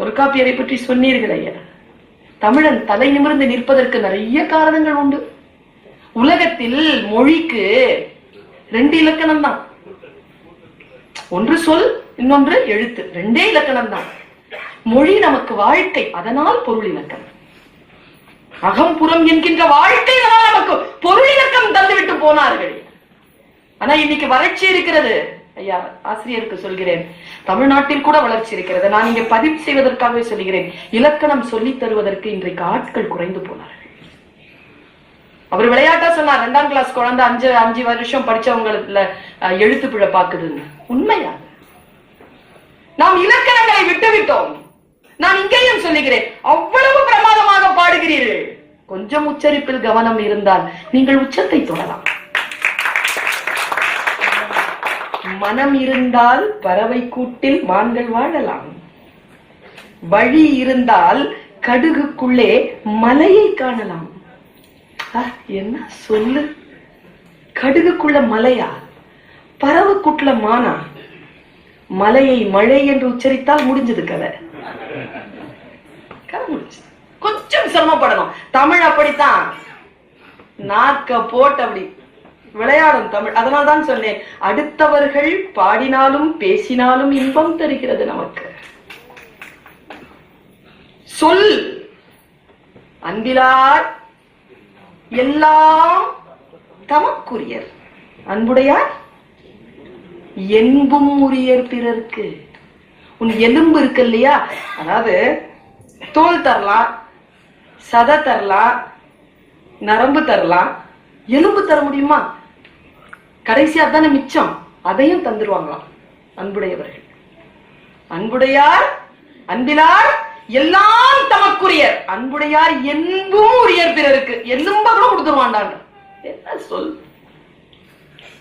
தொல்காப்பியரை பற்றி சொன்னீர்கள் ஐயா. தமிழன் தலை நிமிர்ந்து நிற்பதற்கு நிறைய காரணங்கள் உண்டு. உலகத்தில் மொழிக்கு ரெண்டு இலக்கணம் தான் ஒன்று சொல் இன்னொன்று எழுத்து. ரெண்டே இலக்கணம் தான் மொழி நமக்கு வாழ்க்கை அதனால் பொருள் இலக்கணம் அகம்புறம் என்கின்ற வாழ்க்கை அதனால் நமக்கு பொருள் இலக்கம் தந்துவிட்டு போனார்கள். ஆனா இன்னைக்கு வறட்சி இருக்கிறது. ஐயா ஆசிரியருக்கு சொல்கிறேன். தமிழ்நாட்டில் கூட வளர்ச்சி இருக்கிறது. நான் இங்கே பதிவு செய்வதற்காகவே சொல்கிறேன். இலக்கணம் சொல்லி தருவதற்கு இன்றைக்கு ஆட்கள் குறைந்து போனார்கள். அவர் விளையாட்டா சொன்னார் ரெண்டாம் கிளாஸ் குழந்தை அஞ்சு அஞ்சு வருஷம் படிச்சவங்கள எழுத்து பிழை பாக்குதுன்னு உண்மையா? நாம் இலக்கணங்களை விட்டு விட்டோம் நான் இங்கேயும் சொல்லுகிறேன் அவ்வளவு பிரமாதமாக பாடுகிறீர்கள். கொஞ்சம் உச்சரிப்பில் கவனம் இருந்தால் நீங்கள் உச்சத்தை தொடலாம். மனம் இருந்தால் பறவை கூட்டில் மான்கள் வாழலாம். வழி இருந்தால் கடுகுக்குள்ளே மலையை காணலாம். என்ன சொல்லு? கடுகுக்குள்ள மலையா? பறவை கூட்டுல மானா? மலையை மழை என்று உச்சரித்தால் முடிஞ்சது கதை. கதை முடிஞ்சது. கொஞ்சம் சிரமப்படணும். தமிழ் அப்படித்தான். நாக்க போட்டு அப்படி விளையாடும் தமிழ். அதனால தான் சொன்னேன் அடுத்தவர்கள் பாடினாலும் பேசினாலும் இன்பம் தருகிறது நமக்கு. சொல். அன்பிலார் எல்லாம் தமக்குரியர். அன்புடையார் என்பும் உரியர் பிறர்க்கு. உன் எலும்பு இருக்கு இல்லையா? அதாவது தோல் தரலாம் சதை தரலாம் நரம்பு தரலாம். எலும்பு தர முடியுமா? கடைசியா தானே மிச்சம்? அதையும் தந்துருவாங்களாம் அன்புடையவர்கள். அன்புடையார் அன்பிலார் எல்லாம் தமக்குரியர். அன்புடையார் என்பும் உரியர் பிறருக்கு. எலும்ப கூட என்ன சொல்?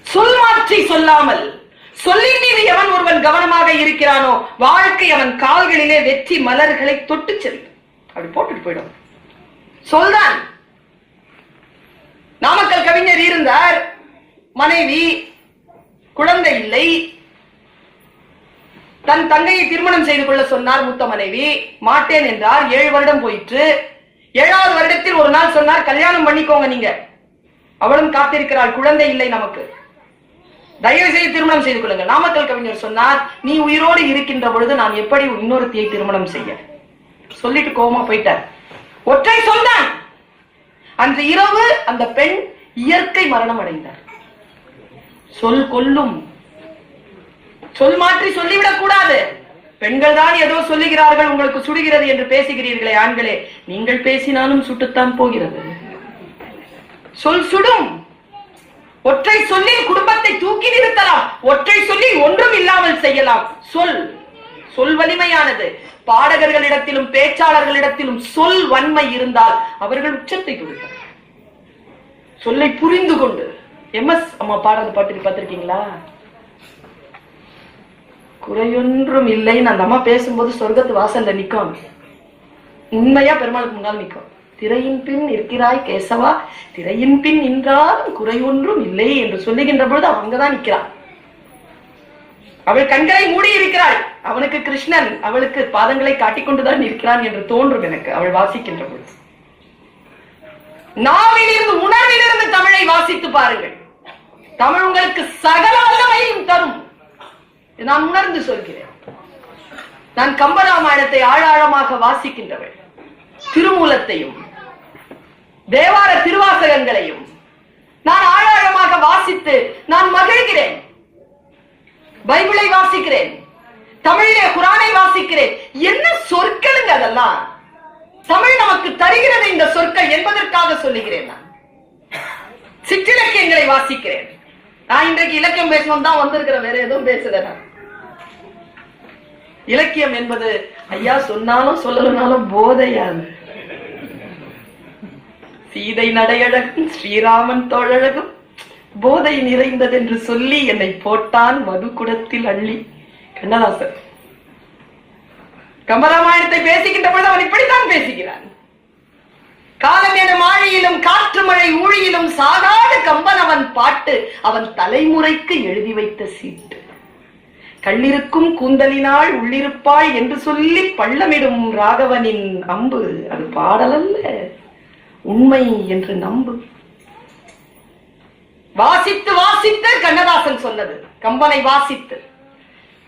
சொல் மாற்றி சொல்லாமல். சொல்லின் மீது எவன் ஒருவன் கவனமாக இருக்கிறானோ வாழ்க்கை அவன் கால்களிலே வெற்றி மலர்களை தொட்டு செல்லும் அப்படி போட்டுட்டு போயிடும். சொல்தான். நாமக்கல் கவிஞர் இருந்தார். மனைவி குழந்தை இல்லை. தன் தங்கையை திருமணம் செய்து கொள்ள சொன்னார் மூத்த மனைவி. மாட்டேன் என்றார். ஏழு வருடம் போயிற்று. ஏழாவது வருடத்தில் ஒரு நாள் சொன்னார் கல்யாணம் பண்ணிக்கோங்க நீங்க. அவளும் காத்திருக்கிறாள். குழந்தை இல்லை நமக்கு. தயவு செய்து திருமணம் செய்து கொள்ளுங்கள். நாமக்கல் கவிஞர் சொன்னார் நீ உயிரோடு இருக்கின்ற பொழுது நான் எப்படி இன்னொருத்தியை திருமணம் செய்ய? சொல்லிட்டு கோபமா போயிட்டார். ஒற்றை சொன்னான் அன்று இரவு அந்த பெண் இயற்கை மரணம் அடைந்தார். சொல் கொல்லும் சொல் மாற்றி சொல்லிவிடக் கூடாது. பெண்கள் தான் ஏதோ சொல்லுகிறார்கள் உங்களுக்கு சுடுகிறது என்று பேசுகிறீர்களே ஆண்களே. நீங்கள் பேசினாலும் சுட்டுத்தான் போகிறது. சொல் சுடும். ஒற்றை சொல்லி குடும்பத்தை தூக்கி நிறுத்தலாம். ஒற்றை சொல்லி ஒன்றும் இல்லாமல் செய்யலாம். சொல். சொல் வலிமையானது. பாடகர்களிடத்திலும் பேச்சாளர்களிடத்திலும் சொல் வன்மை இருந்தால் அவர்கள் உச்சத்தை கொடுப்பார் சொல்லை புரிந்து கொண்டு எம்எஸ் அம்மா பாடுறது பாட்டு பார்த்திருக்கீங்களா? குறையொன்றும் இல்லைன்னு அந்த அம்மா பேசும்போது சொர்க்கத்து வாசல்ல நிற்கும் உண்மையா பெருமாளுக்கு முன்னால் நிற்கும் திரையின் பின் இருக்கிறாய் கேசவா திரையின் பின் நின்றாலும் குறையொன்றும் இல்லை என்று சொல்லுகின்ற பொழுது அவன் அங்கதான் நிற்கிறான். அவள் கண்களை மூடி இருக்கிறாள். அவனுக்கு கிருஷ்ணன் அவளுக்கு பாதங்களை காட்டிக்கொண்டுதான் இருக்கிறான் என்று தோன்றும் எனக்கு அவள் வாசிக்கின்ற பொழுது. நாவிலிருந்து உணர்விலிருந்து தமிழை வாசித்து பாருங்கள். தமிழ் உங்களுக்கு சகல வல்லமையும் தரும். நான் உணர்ந்து சொல்கிறேன். நான் கம்பராமாயணத்தை ஆழாழமாக வாசிக்கின்றவள். திருமூலத்தையும் தேவார திருவாசகங்களையும் நான் ஆழாழமாக வாசித்து நான் மகிழ்கிறேன். பைபிளை வாசிக்கிறேன். தமிழிலே குரானை வாசிக்கிறேன். என்ன சொற்களுங்க அதெல்லாம்? தமிழ் நமக்கு தருகிறது இந்த சொற்கள் என்பதற்காக சொல்லுகிறேன் நான். சிற்றிலக்கியங்களை வாசிக்கிறேன். நான் இன்றைக்கு இலக்கியம் பேசணும் தான் வந்திருக்கிறேன் வேற எதுவும் பேசல நான். இலக்கியம் என்பது ஐயா சொன்னாலும் சொல்லலனாலும் போதையாது. சீதை நடையழகும் ஸ்ரீராமன் தோழழகும். போதை நிறைந்தது என்று சொல்லி என்னை போட்டான் மதுக்குடத்தில் அள்ளி. கண்ணதாசன். கம்பராமாயணத்தை பேசுகின்ற பொழுது அவன் இப்படித்தான் பேசுகிறான். காலம் என ஆழியிலும் காற்று மழை ஊழியிலும் சாகாத கம்பன் அவன் பாட்டு அவன் தலைமுறைக்கு எழுதி வைத்த சீட்டு. கள்ளிருக்கும் கூந்தலினால் உள்ளிருப்பாய் என்று சொல்லி பள்ளமிடும் ராகவனின் அம்பு. அது பாடலல்ல. உண்மை என்று நம்பு. வாசித்து வாசித்து கண்ணதாசன் சொன்னது. கம்பனை வாசித்து.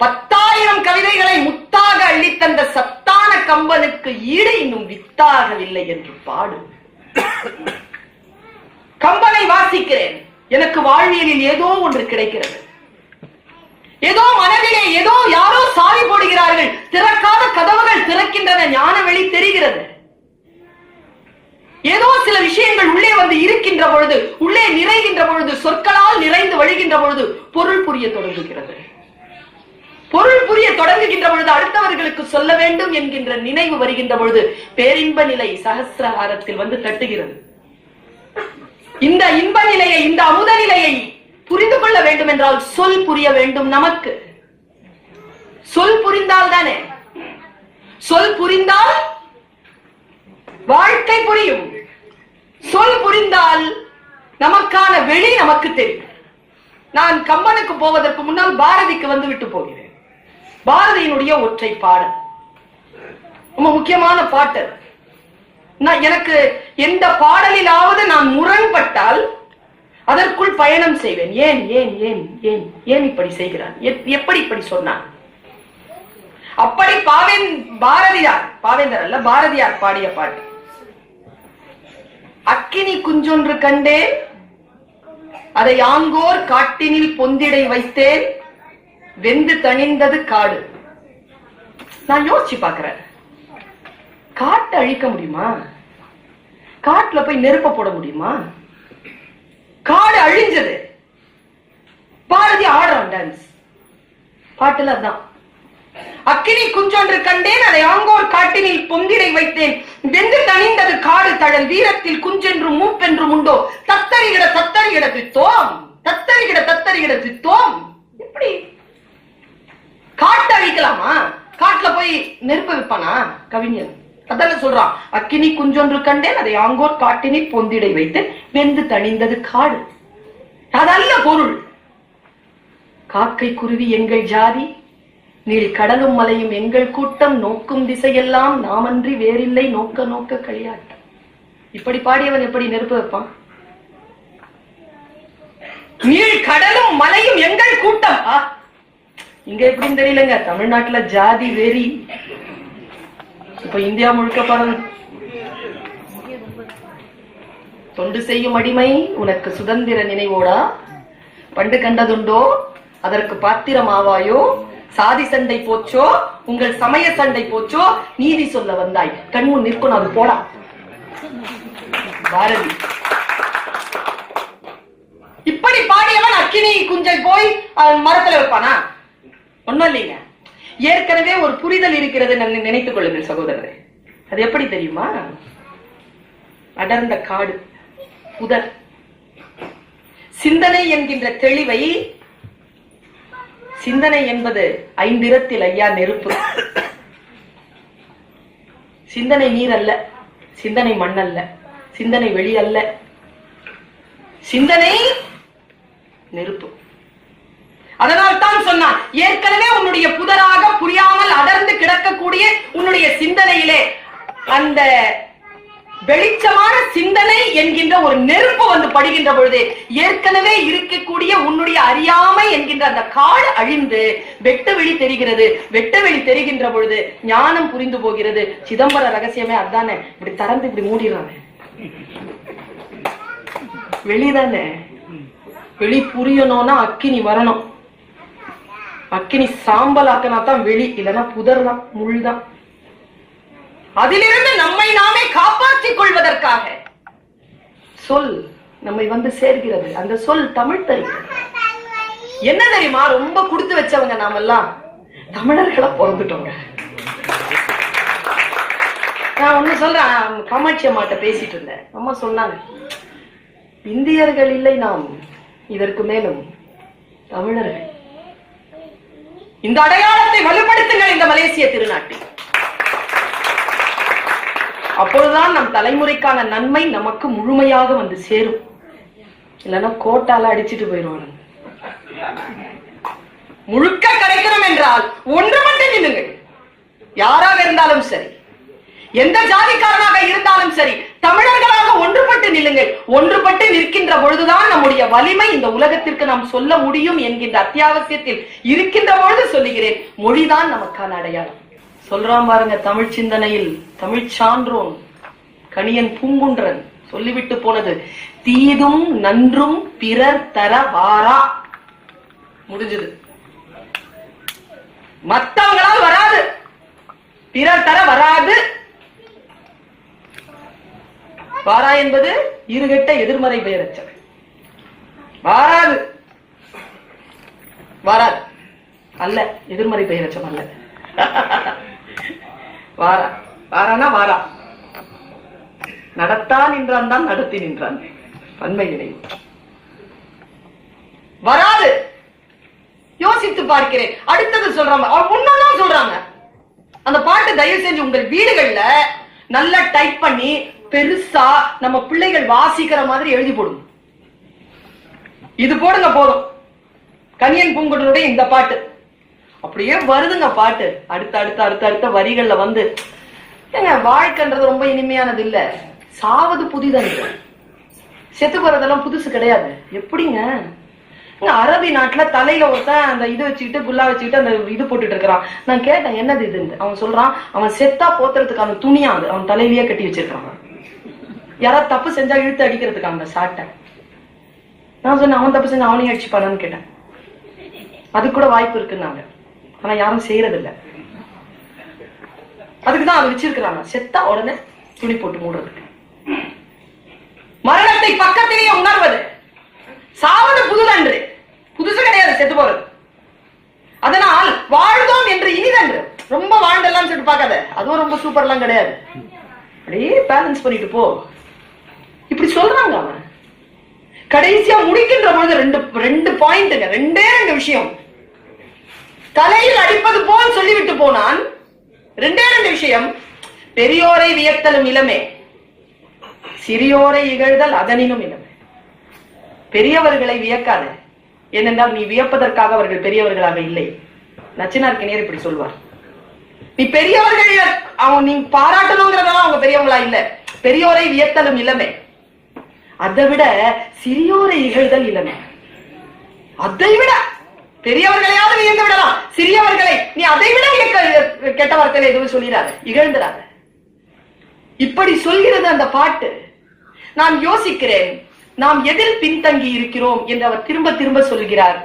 பத்தாயிரம் கவிதைகளை முத்தாக அள்ளித்தந்த சத்தான கம்பனுக்கு ஈடு இன்னும் வித்தாகவில்லை என்று பாடு. கம்பனை வாசிக்கிறேன். எனக்கு வாழ்வியலில் ஏதோ ஒன்று கிடைக்கிறது. ஏதோ மனதிலே ஏதோ யாரோ சாவி போடுகிறார்கள். திறக்காத கதவுகள் திறக்கின்றன. ஞான வெளி தெரிகிறது. ஏதோ சில விஷயங்கள் உள்ளே வந்து இருக்கின்ற பொழுது உள்ளே நிறைகின்ற பொழுது சொற்களால் நிறைந்து வழிகின்ற பொழுது பொருள் புரிய தொடங்குகிறது. பொருள் புரிய தொடங்குகின்ற பொழுது அடுத்தவர்களுக்கு சொல்ல வேண்டும் என்கின்ற நினைவு வருகின்ற பொழுது பேரின்ப நிலை சகசிரஹாரத்தில் வந்து தட்டுகிறது. இந்த இன்ப நிலையை இந்த அமுத நிலையை புரிந்து கொள்ள வேண்டும் என்றால் சொல் புரிய வேண்டும் நமக்கு. சொல் புரிந்தால் தானே? சொல் புரிந்தால் வாழ்க்கை புரியும். சொல் புரிந்தால் நமக்கான வெளி நமக்கு தெரியும். நான் கம்பனுக்கு போவதற்கு முன்னால் பாரதிக்கு வந்து விட்டு போகிறேன். பாரதியினுடைய ஒற்றை பாடல். ரொம்ப முக்கியமான பாட்டு. நான் எனக்கு எந்த பாடலிலாவது நான் முரண்பட்டால் அதற்குள் பயணம் செய்வேன். ஏன் ஏன் ஏன் ஏன் ஏன் இப்படி செய்கிறான் எப்படி இப்படி சொன்னான் அப்படி பாவேன் பாரதியார் பாவேந்தர் அல்ல பாரதியார் பாடிய பாட்டு. அக்கினி குஞ்சொன்று கண்டேன் அதை ஆங்கோர் காட்டினில் பொந்திடை வைத்தேன் வெந்து தணிந்தது காடு. நான் யோசிச்சு பார்க்கிறேன். காட்டை அழிக்க முடியுமா? காட்டுல போய் நெருப்ப போட முடியுமா? காடு அழிஞ்சது. பாரதி ஆடுறான் டான்ஸ் பாட்டுல அதான். அக்கினி குஞ்சொன்று கண்டேன் அதை ஆங்கோர் காட்டினில் பொந்திடை வைத்தேன். வெந்து தணிந்தது காடு தழல் வீரத்தில் குஞ்சென்றும் மூப்பென்றும் உண்டோ தத்தரிகிட தத்தரிகிட தித்தோம் தத்தரிகிட தத்தரிகிட தித்தோம் எப்படி? காட்டை அழிக்கலாமா? காட்டுல போய் நெருப்பு வைப்பானா? கவிஞர். அதான சொல்றான். அக்கினி குஞ்சொன்று கண்டேன் அதை ஆங்கோர் காட்டினி பொந்திடை வைத்து வெந்து தணிந்தது காடு. அதல்ல பொருள். காக்கை குருவி எங்கள் ஜாதி நீள் கடலும் மலையும் எங்கள் கூட்டம் நோக்கும் திசையெல்லாம் நாமன்றி வேறில்லை நோக்க நோக்க களியாட்டம். இப்படி பாடியவன் எப்படி நெருப்பு வைப்பான்? நீள் கடலும் மலையும் எங்கள் கூட்டம். ஆ, இங்க எப்படின்னு தெரியலங்க. தமிழ்நாட்டுல ஜாதி வெறி. இப்ப இந்தியா முழுக்க பரவு தொண்டு செய்யும் அடிமை உனக்கு சுதந்திர நினைவோடா? பண்டு கண்டதுண்டோ? அதற்கு பாத்திரம் ஆவாயோ சாதி சண்டை போச்சோ? உங்கள் சமய சண்டை போச்சோ? நீதி சொல்ல வந்தாய். கண்முன் நிற்கணும் அது போடா. பாரதி. இப்படி பாடியவன் அக்கினி குஞ்சை போய் மரத்துல வைப்பானா? ஒண்ணும் இல்லைங்க ஏற்கனவே ஒரு புரிதல் இருக்கிறது நினைத்துக் கொள்ளுங்கள் சகோதரரே. அது எப்படி தெரியுமா? அடர்ந்த காடு புதர். சிந்தனை என்கின்ற தெளிவை சிந்தனை என்பது ஐந்திரத்தில் ஐயா நெருப்பு. சிந்தனை நீர் அல்ல சிந்தனை மண் அல்ல சிந்தனை வெளி அல்ல சிந்தனை நெருப்பு. அதனால் தான் சொன்னான் ஏற்கனவே உன்னுடைய புதராக புரியாமல் அடர்ந்து கிடக்கக்கூடிய உன்னுடைய சிந்தனையிலே அந்த வெளிச்சமான சிந்தனை என்கின்ற ஒரு நெருப்பு வந்து படுகின்ற பொழுது ஏற்கனவே இருக்கக்கூடிய உன்னுடைய அறியாமை என்கின்ற அந்த கால் அழிந்து வெட்ட வெளி தெரிகிறது. வெட்ட வெளி தெரிகின்ற பொழுது ஞானம் புரிந்து போகிறது. சிதம்பர ரகசியமே அதானே இப்படி திறந்து இப்படி மூடிடுறாங்க வெளிதானே? வெளி புரியணும்னா அக்கினி வரணும். அக்கினி சாம்பல் ஆக்கினா தான் வெளி இல்லைன்னா புதர் தான் முள் தான் அதிலிருந்து நம்மை நாமே காப்பாற்றிக் கொள்வதற்காக. சொல் நம்மை வந்து சேர்கிறது. அந்த சொல் தமிழ் தெரியும் என்ன தெரியுமா? ரொம்ப கொடுத்து வச்சவங்க நாம எல்லாம் தமிழர்களா பிறந்துட்டோங்க. நான் ஒண்ணு சொல்றேன். காமாட்சி அம்மாட்ட பேசிட்டு இருந்தேன். அம்மா சொன்னாங்க இந்தியர்கள் இல்லை நாம். இதற்கு மேலும் தமிழர்கள் இந்த அடையாளத்தை வலுப்படுத்துங்கள் இந்த மலேசிய திருநாட்டில் அப்பொழுதுதான் நம் தலைமுறைக்கான நன்மை நமக்கு முழுமையாக வந்து சேரும். இல்லைன்னா கோட்டால அடிச்சுட்டு போயிடுவாங்க முழுக்க கிடைக்கணும் என்றால் ஒன்று மட்டும் நின்னுங்கள். யாராக இருந்தாலும் சரி. எந்த ஜாதிக்காரனாக இருந்தாலும் சரி தமிழர்களாக ஒன்றுபட்டு நில்லுங்கள். ஒன்றுபட்டு நிற்கின்ற பொழுதுதான் நம்முடைய வலிமை இந்த உலகத்திற்கு நாம் சொல்ல முடியும் என்கின்ற அத்தியாவசியத்தில் இருக்கின்ற பொழுது சொல்லுகிறேன். மொழிதான் நமக்கான அடையாளம். சொல்றான் பாருங்க தமிழ் சிந்தனையில் தமிழ் சான்றோன் கணியன் பூங்குன்றன் சொல்லிவிட்டு போனது. தீதும் நன்றும் பிறர் தர வாரா. முடிஞ்சது. மத்தவங்களால் வராது. பிறர் தர வராது. வாரா என்பது இருகெட்ட எதிர்மறை பெயரச்சல். வாராது. வாராது. அல்ல எதிர்மறை பெயரச்சம் அல்ல. வாரா. வாரானா வாரா. நடத்தான் நின்றான் தான் நடத்தி நின்றான். பன்மை வராது. யோசித்து பார்க்கிறேன். அடுத்தது சொல்றாங்க. ஒன்னொன்னும் சொல்றாங்க. அந்த பாட்டு தயவு செஞ்சு உங்கள் வீடுகள்ல நல்லா டைப் பண்ணி பெருசா நம்ம பிள்ளைகள் வாசிக்கிற மாதிரி எழுதி போடுங்க. இது போடுங்க போதும். கனியன் பூங்குடனுடைய இந்த பாட்டு. அப்படியே வருதுங்க பாட்டு. அடுத்த அடுத்த அடுத்த அடுத்த வரிகள்ல வந்து ஏங்க வாழ்க்கைன்றது ரொம்ப இனிமையானது இல்ல. சாவது புதிதன்று செத்து போறதெல்லாம் புதுசு கிடையாது. எப்படிங்க? அரபி நாட்டுல தலையில ஒருத்தன் அந்த இது வச்சுக்கிட்டு குல்லா வச்சுக்கிட்டு அந்த இது போட்டுட்டு இருக்கிறான். நான் கேட்டேன் என்னது இதுன்னு. அவன் சொல்றான் அவன் செத்தா போத்துறதுக்கான துணியா அது. அவன் தலையிலேயே கட்டி வச்சிருக்கான் யாராவது தப்பு செஞ்சா இழுத்து அடிக்கிறதுக்கு அந்த சாட்டை நான் சொன்னேன் அவன் தப்பு செஞ்சா அவனையும் அடிச்சுப்பானான்னு கேட்டேன். அது கூட வாய்ப்பு இருக்குன்னாங்க. ஆனா யாரும் செய்யறதில்ல. அதுக்குதான் அதை வச்சிருக்கிறாங்க செத்தா உடனே துணி போட்டு மூடுறதுக்கு. மரணத்தை பக்கத்திலேயே உணர்வது. சாவது புதுதன்று புதுசு கிடையாது செத்து போறது. அதனால் வாழ்ந்தோம் என்று இனிதன்று ரொம்ப வாழ்ந்தெல்லாம் சொல்லிட்டு பார்க்காத. அதுவும் ரொம்ப சூப்பர்லாம் கிடையாது. அப்படியே பேலன்ஸ் பண்ணிட்டு போ. இப்படி சொல்றாங்க அவன் கடைசியா முடிக்கின்ற பொழுது ரெண்டு ரெண்டு பாயிண்ட்டுங்க ரெண்டே ரெண்டு விஷயம். தலையில் அடிப்பது போல் சொல்லிவிட்டு போனான் ரெண்டே ரெண்டு விஷயம். பெரியோரை வியத்தலும் இளமே. சிறியோரை இகழ்தல் அதனினும் இளமே. பெரியவர்களை வியக்காத. ஏனென்றால் நீ வியப்பதற்காக அவர்கள் பெரியவர்களாக இல்லை. நச்சினார் நேர் இப்படி சொல்வார். நீ பெரியவர்கள் அவன் நீ பாராட்டணுங்கிறதெல்லாம் அவங்க பெரியவங்களா இல்ல. பெரியோரை வியத்தலும் இளமே. அதை விட சிறியோரை இகழ்தல் இளமை அதை விட பெரியவர்களையாவது வியந்து விடலாம். சிறியவர்களை நீ அதை விட கெட்ட வார்த்தையில எதுவும் சொல்லிடாத. இகழ்ந்துடாத. இப்படி சொல்கிறது அந்த பாட்டு. நான் யோசிக்கிறேன். நாம் எதில் பின்தங்கி இருக்கிறோம் என்று அவர் திரும்ப திரும்ப சொல்கிறார்.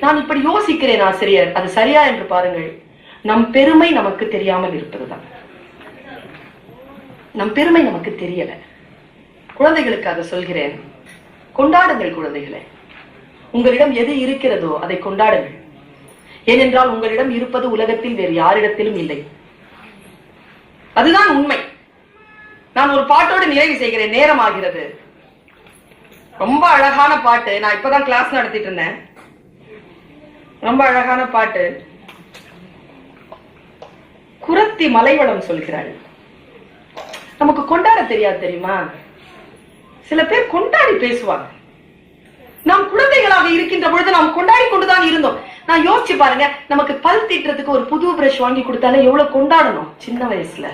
நான் இப்படி யோசிக்கிறேன் ஆசிரியர். அது சரியா என்று பாருங்கள். நம் பெருமை நமக்கு தெரியாமல் இருப்பதுதான். நம் பெருமை நமக்கு தெரியல. குழந்தைகளுக்கு அதை சொல்கிறேன். கொண்டாடுங்கள் குழந்தைகளே. உங்களிடம் எது இருக்கிறதோ அதை கொண்டாடுங்கள். ஏனென்றால் உங்களிடம் இருப்பது உலகத்தில் வேறு யாரிடத்திலும் இல்லை. அதுதான் உண்மை. நான் ஒரு பாட்டோடு நிறைவு செய்கிறேன். நேரம் ஆகிறது. ரொம்ப அழகான பாட்டு. நான் இப்பதான் கிளாஸ் நடத்திட்டு இருந்தேன். ரொம்ப அழகான பாட்டு. குரத்தி மலைவளம் சொல்கிறாள் நமக்கு கொண்டாட தெரியாது தெரியுமா? சில பேர் கொண்டாடி பேசுவாங்க. நாம் குழந்தைகளாக இருக்கின்ற பொழுது நாம் கொண்டாடி கொண்டுதான் இருந்தோம். நான் யோசிச்சு பாருங்க நமக்கு பல் தீட்டுறதுக்கு ஒரு புது பிரஷ் வாங்கி கொடுத்தாலே எவ்வளவு கொண்டாடணும் சின்ன வயசுல.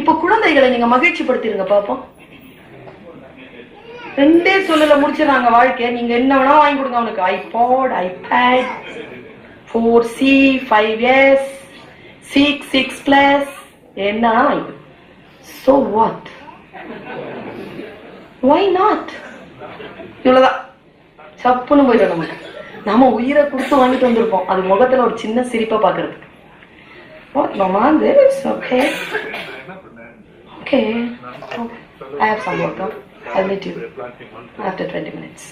இப்ப குழந்தைகளை நீங்க மகிழ்ச்சி படுத்திருங்க பாப்போம். ரெண்டே சொல்லல முடிச்சிடறாங்க வாழ்க்கை. நீங்க என்ன வேணா வாங்கி கொடுங்க அவனுக்கு. IPod iPad four C five S six six plus என்ன வாங்கி சோ வாட் ஒய் நாட் இவ்வளவுதான் சப்புன்னு போயிடும் நமக்கு நம்ம உயிரை கொடுத்து வாங்கிட்டு வந்திருப்போம் அது முகத்துல ஒரு சின்ன சிரிப்பை பாக்குறதுக்கு What, Mama? This? Okay. Okay. okay. I have some work. Huh? I'll meet you after 20 minutes.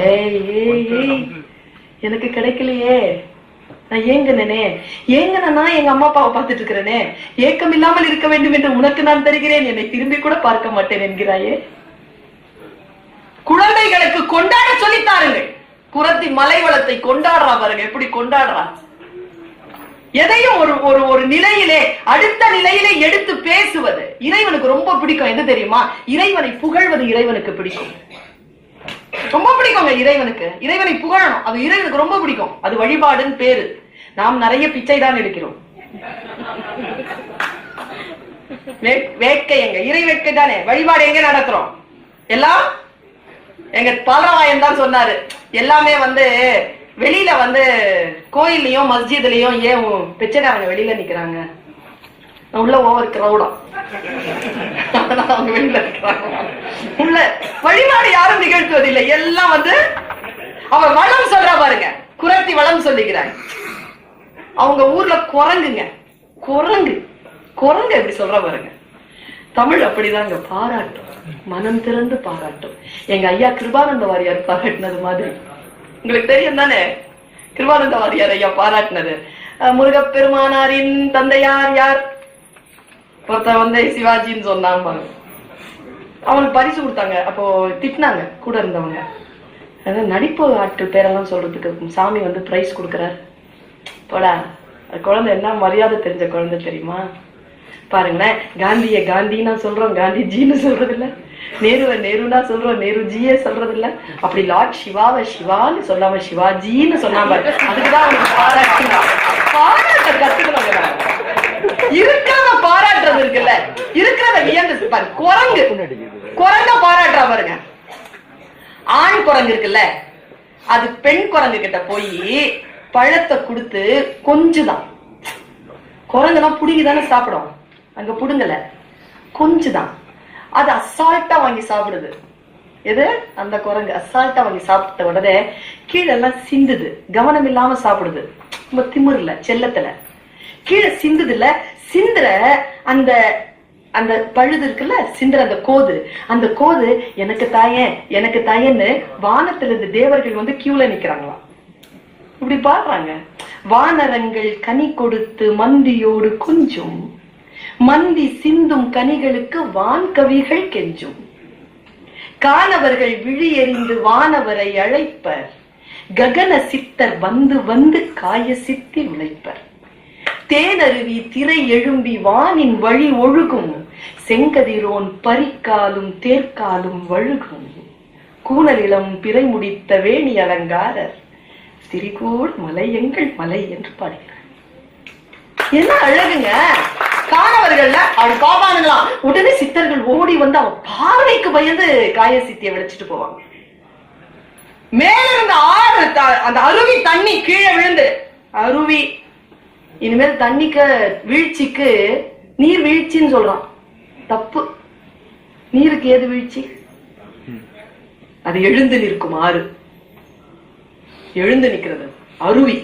ஏய் ஏய் ஏய் எனக்கு கிடைக்கலையே நான் ஏங்கனே ஏங்கனா எங்க அம்மா அப்பாவை பார்த்துட்டு இருக்கிறேனே ஏக்கம் இல்லாமல் இருக்க வேண்டும் என்று உனக்கு நான் தருகிறேன் என்னை திரும்பி கூட பார்க்க மாட்டேன் என்கிறாயே குழந்தைகளுக்கு கொண்டாட சொல்லித்தாருங்கள். குரத்தி மலைவளத்தை கொண்டாடுறா பாருங்க எப்படி கொண்டாடுறா. எதையும் ஒரு ஒரு ஒரு நிலையிலே அடுத்த நிலையிலே எடுத்து பேசுவது. இறைவனுக்கு ரொம்ப பிடிக்கும். எது தெரியுமா? இறைவனை புகழ்வது இறைவனுக்கு பிடிக்கும். ரொம்ப பிடிக்குங்க இறைவனுக்கு. இறைவனை புகழணும். அது இறைவனுக்கு ரொம்ப பிடிக்கும். அது வழிபாடுன்னு பேரு. நாம் நிறைய பிச்சை தான் எடுக்கிறோம். வே- வேட்கை எங்க? இறை வேட்கை தானே. வழிபாடு எங்க நடத்துறோம்? எல்லாம் எங்க பாலராயன் தான் சொன்னாரு. எல்லாமே வந்து வெளியில வந்து கோயில்லையும் மஸ்ஜித்லயும் ஏன் பிச்சைக்காரங்க வெளியில நிக்கிறாங்க? உள்ள ஓவர் கிரௌடம் அவங்க வெளியில இருக்கிறாங்க உள்ள வழிபாடு யாரும் நிகழ்த்துவதில்லை. எல்லாம் வந்து அவன் வளம் சொல்றா பாருங்க. குரத்தி வளம் சொல்லிக்கிறாங்க. அவங்க ஊர்ல குரங்குங்க. குரங்கு. குரங்கு எப்படி சொல்ற பாருங்க. தமிழ் அப்படிதாங்க பாராட்டும். மனம் திறந்து பாராட்டும். எங்க ஐயா கிருபானந்த வாரியார் பாராட்டினது மாதிரி. உங்களுக்கு தெரியும் தானே கிருபானந்த வாரியார் ஐயா பாராட்டினது. முருகப்பெருமானாரின் தந்தையார் யார்? ஒருத்தன் வந்து சிவாஜின்னு சொன்னாங்க அவனுக்கு பரிசு கொடுத்தாங்க. அப்போ திட்டினாங்க. கூட இருந்தவங்க. அதான் நடிப்பு ஆட்கள் பேரெல்லாம் சொல்றதுக்கு சாமி வந்து பிரைஸ் கொடுக்குறாரு. போடா. குழந்தை என்ன மரியாதை தெரிஞ்ச குழந்தை தெரியுமா? பாருங்களேன் காந்திய காந்தின்னா சொல்றோம் காந்திஜின்னு சொல்றது இல்ல நேருவ நேருனா சொல்றோம் நேருஜியே சொல்றது இல்ல அப்படி லார்ட் சிவாவை சிவான்னு சொல்லாம சிவாஜின்னு சொன்னாம அதுக்குதான் அவனுக்கு பாராட்டு பாராட்ட கத்துக்கிறாங்க இருக்கிறத பாராட்டுறது இருக்குல்ல. இருக்கிறத வியந்து பாரு குரங்கு. குரங்க பாராட்டுறா பாருங்க. ஆண் குரங்கு இருக்குல்ல அது பெண் குரங்கு கிட்ட போய் பழத்தை கொடுத்து கொஞ்சுதான். குரங்குனா புடுங்கி தானே சாப்பிடும். அங்க புடுங்கல. கொஞ்சுதான். அது அசால்ட்டா வாங்கி சாப்பிடுது. எது? அந்த குரங்கு அசால்ட்டா வாங்கி சாப்பிட்ட உடனே கீழே எல்லாம் சிந்துது. கவனம் இல்லாம சாப்பிடுது. ரொம்ப திமிர்ல செல்லத்துல. கீழே சிந்துது இல்ல சிந்துற அந்த அந்த பழுது இருக்குல்ல சிந்துற அந்த கோது. அந்த கோது எனக்கு தாயேன் எனக்கு தாயேன்னு வானத்துல இருந்து தேவர்கள் வந்து கியூல நிக்கிறாங்களாம். இப்படி பாடுறாங்க வானரங்கள் கனி கொடுத்து மந்தியோடு கொஞ்சம். மந்தி சிந்தும் கனிகளுக்கு வான் கவிகள் கெஞ்சும். காணவர்கள் விழியறிந்து வானவரை அழைப்பர். ககன சித்தர் வந்து வந்து காய சித்தி உழைப்பர் தேனருவி திரை எழும்பி வானின் வழி ஒழுகும். செங்கதிரோன் பரிக்காலும் தேர்க்காலும் வழுகும். கூணலிளம் பிறை முடித்த வேணி அலங்காரர். சிறிகோள் மலை எங்கள் மலை என்று பாடுகிறார். என்ன அழகுங்க? அவன் பாப்பானுங்களாம் உடனே சித்தர்கள் ஓடி வந்து அவன் பார்வைக்கு பயந்து காய சித்தியை விளைச்சிட்டு போவாங்க. மேல இருந்த ஆறு அந்த அருவி தண்ணி கீழே விழுந்து அருவி இனிமேல் தண்ணிக்க வீழ்ச்சிக்கு நீர் வீழ்ச்சின்னு சொல்றான். தப்பு. நீருக்கு ஏது வீழ்ச்சி? அது எழுந்து நிற்கும் ஆறு. எழுந்து நிக்கிறது அருவி.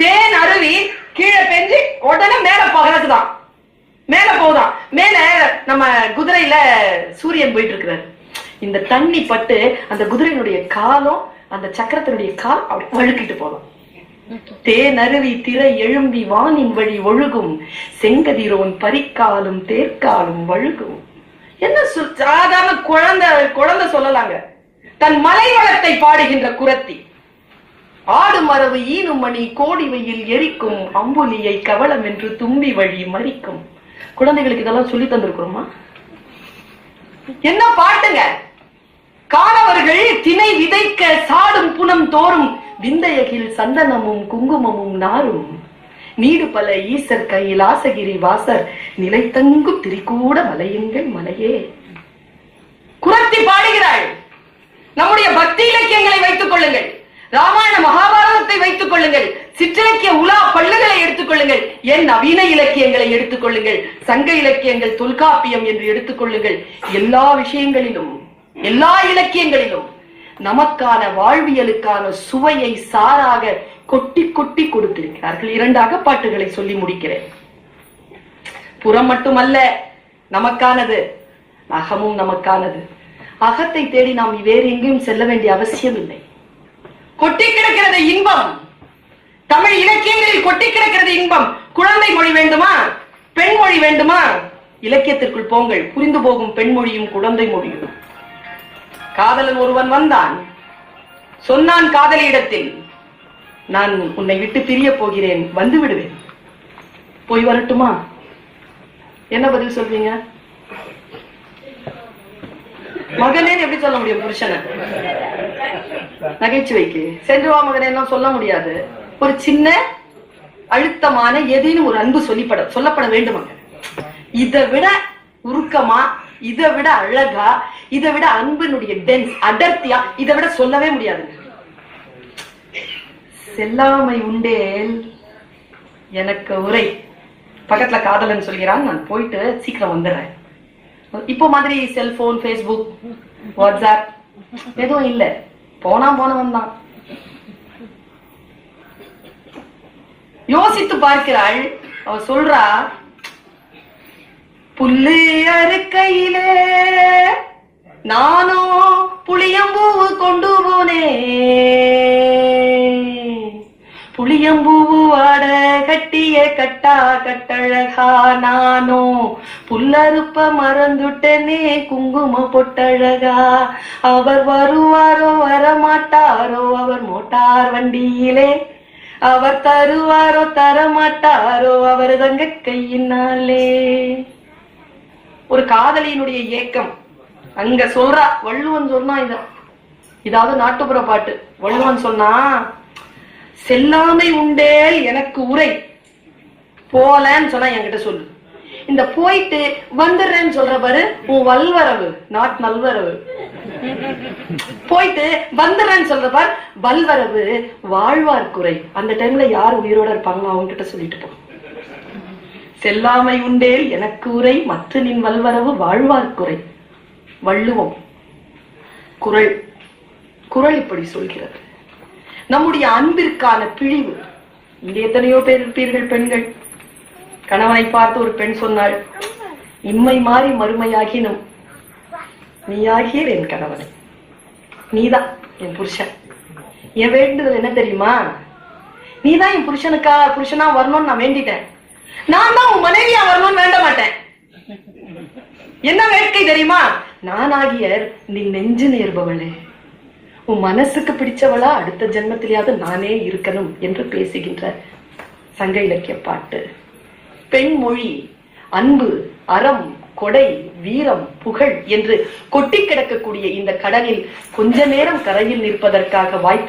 தேன் அருவி கீழே பெஞ்சு உடனே மேல பகலக்குதான் மேல போதாம் மேல நம்ம குதிரையில சூரியன் போயிட்டு இருக்கிறாரு இந்த தண்ணி பட்டு அந்த குதிரையினுடைய காலம் அந்த சக்கரத்தினுடைய கால் அப்படி வழுக்கிட்டு போதும். தேனருவி திரை எழும்பி வானின் வழி ஒழுகும். செங்கதிரோன் பறிக்காலும் தேர்க்காலும் வழுகும். என்ன சாதாரண குழந்தை குழந்தை சொல்லலாங்க. தன் மலை வளத்தை பாடுகின்ற குரத்தி. ஆடு மரபு ஈனும் மணி கோடி வெயில் எரிக்கும். அம்புலியை கவலம் என்று தும்பி வழி மறிக்கும். குழந்தைகளுக்கு இதெல்லாம் சொல்லி தந்திருக்கிறோமா? என்ன பாட்டுங்க? காணவர்கள் திணை விதைக்க சாடும் புனம் தோறும் விந்தையகில் சந்தனமும் குங்குமமும் நாரும். நீடு பல ஈசர் கையில் ஆசகிரி வாசர் நிலைத்தங்கும் திரிகூட மலையுங்கள் மலையே. குரத்தி பாடுகிறாள். நம்முடைய பக்தி இலக்கியங்களை வைத்துக் கொள்ளுங்கள். ராமாயண மகாபாரதத்தை வைத்துக் கொள்ளுங்கள். சிற்றிலக்கிய உலா பள்ளுகளை எடுத்துக் கொள்ளுங்கள் என் நவீன இலக்கியங்களை எடுத்துக் கொள்ளுங்கள் சங்க இலக்கியங்கள் தொல்காப்பியம் என்று எடுத்துக் கொள்ளுங்கள் எல்லா விஷயங்களிலும் எல்லா இலக்கியங்களிலும் நமக்கான வாழ்வியலுக்கான சுவையை சாராக கொட்டி கொட்டி கொடுத்திருக்கிறார்கள். இரண்டாக பாட்டுகளை சொல்லி முடிக்கிறேன். புறம் மட்டுமல்ல நமக்கானது அகமும் நமக்கானது. அகத்தை தேடி நாம் வேறு எங்கேயும் செல்ல வேண்டிய அவசியம் இல்லை கொட்டி கிடக்கிறது இன்பம். தமிழ் இலக்கியங்களில் கொட்டி கிடக்கிறது இன்பம். குழந்தை மொழி வேண்டுமா? பெண் மொழி வேண்டுமா? இலக்கியத்திற்குள் போங்கள். புரிந்து போகும் பெண்மொழியும் குழந்தை மொழியும். காதலன் ஒருவன் வந்தான். சொன்னான் காதலியிடத்தில் நான் உன்னை விட்டு பிரிய போகிறேன். வந்து விடுவேன். போய் வரட்டுமா? என்ன பதில் சொல்வீங்க? மகனே எப்படி சொல்ல முடியும் புருஷனை? நகைச்சுவைக்கு. சென்று வா மகனே சொல்ல முடியாது. ஒரு சின்ன அழுத்தமான எதையும் ஒரு அன்பு சொல்லிப்பட சொல்லப்பட வேண்டுமாங்க இதை விட உருக்கமா இதை விட அழகா இதை விட அன்பினுடைய டென்ஸ் அடர்த்தியா இதை விட சொல்லவே முடியாதுங்க செல்லாமை உண்டேல் எனக்கு உரை. பக்கத்துல காதலன் சொல்கிறான் நான் போயிட்டு சீக்கிரம் வந்துடுறேன். இப்போ மாதிரி செல்போன் ஃபேஸ்புக் வாட்ஸ்அப் எதுவும் இல்ல. போனா போனவன் தான். யோசித்து பார்க்கிறாள். அவ சொல்றா புல்லு அறுக்கையிலே நானும் புளியம்பூவு கொண்டு போனே. புளியம்பூவு வாட கட்டிய கட்டா கட்டழகா நானோ புல்லறுப்ப மறந்துட்டனே குங்கும பொட்டழகா. அவர் வருவாரோ வரமாட்டாரோ அவர் மோட்டார் வண்டியிலே அவர் தருவாரோ தரமாட்டாரோ அவர் தங்க கையினாலே. ஒரு காதலியினுடைய ஏக்கம். அங்க சொல்றா வள்ளுவன் சொன்னா இத. இதாவது நாட்டுப்புற பாட்டு. வள்ளுவன் சொன்னா செல்லாமை உண்டேல் எனக்கு உரை. போலன்னு சொன்னா என்கிட்ட சொல்லு. இந்த போயிட்டு வந்துடுறேன்னு சொல்ற பாரு உன் வல்வரவு நாட் நல்வரவு. போயிட்டு வந்துடுறேன்னு சொல்ற பார் வல்வரவு வாழ்வார் குறை. அந்த டைம்ல யார் உயிரோட இருப்பாங்களோ அவங்க கிட்ட சொல்லிட்டு போ. செல்லாமை உண்டேல் எனக்கு உரை மற்ற நின் வல்வரவு வாழ்வார் குறை. வள்ளுவம். குரல். குரல் இப்படி சொல்கிறது. நம்முடைய அன்பிற்கான பிழிவு. இங்கே எத்தனையோ பேர் இருப்பீர்கள் பெண்கள். கணவனை பார்த்து ஒரு பெண் சொன்னாள் இம்மை மாறி மறுமையாகினும் நீயாகிய என் கணவனை. நீதான் என் புருஷன். என் வேண்டுதல் என்ன தெரியுமா? நீதான் என் புருஷனுக்கா புருஷனா வரணும்னு நான் வேண்டிட்டேன். நான் தான் உன் மனைவியா வரணும்னு வேண்ட மாட்டேன். என்ன வேட்கை தெரியுமா? நானாகிய நீ நெஞ்சு நேர்பவளே உன் மனசுக்கு பிடிச்சவளா அடுத்த ஜென்மத்திலேயாவது நானே இருக்கணும் என்று பேசுகின்ற சங்க இலக்கிய பாட்டு. பெண் மொழி அன்பு அறம் கொடை வீரம் புகழ் என்று கொட்டி கிடக்கக்கூடிய இந்த கடலில் கொஞ்ச நேரம் கரையில் நிற்பதற்காக வாய்ப்பு